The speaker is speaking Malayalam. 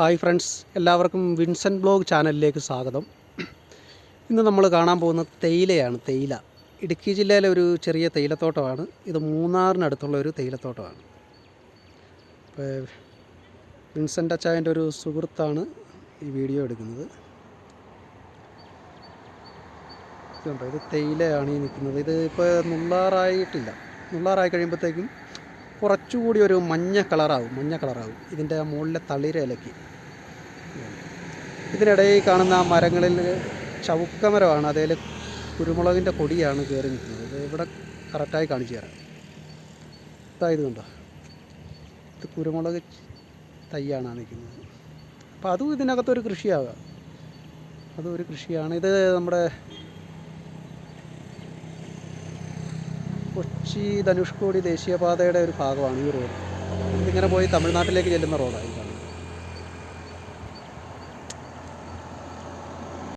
ഹായ് ഫ്രണ്ട്സ് എല്ലാവർക്കും വിൻസൻ ബ്ലോഗ് ചാനലിലേക്ക് സ്വാഗതം. ഇന്ന് നമ്മൾ കാണാൻ പോകുന്ന തേയിലയാണ് തേയില. ഇടുക്കി ജില്ലയിലെ ഒരു ചെറിയ തേയിലത്തോട്ടമാണ്. ഇത് മൂന്നാറിനടുത്തുള്ള ഒരു തേയിലത്തോട്ടമാണ്. വിൻസെന്റ് അച്ചായന്റെ ഒരു സുഹൃത്താണ് ഈ വീഡിയോ എടുക്കുന്നത്. ഇത് തേയിലയാണ് ഈ നിൽക്കുന്നത്. ഇത് ഇപ്പോൾ നുള്ളാറായിട്ടില്ല. നുള്ളാറായി കഴിയുമ്പോഴത്തേക്കും കുറച്ചുകൂടി ഒരു മഞ്ഞ കളറാവും മഞ്ഞ കളറാവും. ഇതിന്റെ മുകളിലെ ഇലക്കി. ഇതിനിടയിൽ കാണുന്ന ആ മരങ്ങളിൽ ചവുക്കമരമാണ്. അതേൽ കുരുമുളകിന്റെ കൊടിയാണ് കയറി നിൽക്കുന്നത്. ഇവിടെ കറക്റ്റായി കാണിച്ചു തരാം. ഇതായത് കണ്ടോ? ഇത് കുരുമുളക് തൈയാണ് നിൽക്കുന്നത്. അപ്പോൾ അതും ഇതിനകത്തൊരു കൃഷിയാകാം. അതും ഒരു കൃഷിയാണ്. ഇത് നമ്മുടെ കൊച്ചി ധനുഷ്കോടി ദേശീയപാതയുടെ ഒരു ഭാഗമാണ് ഈ റോഡ്. ഇതിങ്ങനെ പോയി തമിഴ്നാട്ടിലേക്ക് ചെല്ലുന്ന റോഡാണ്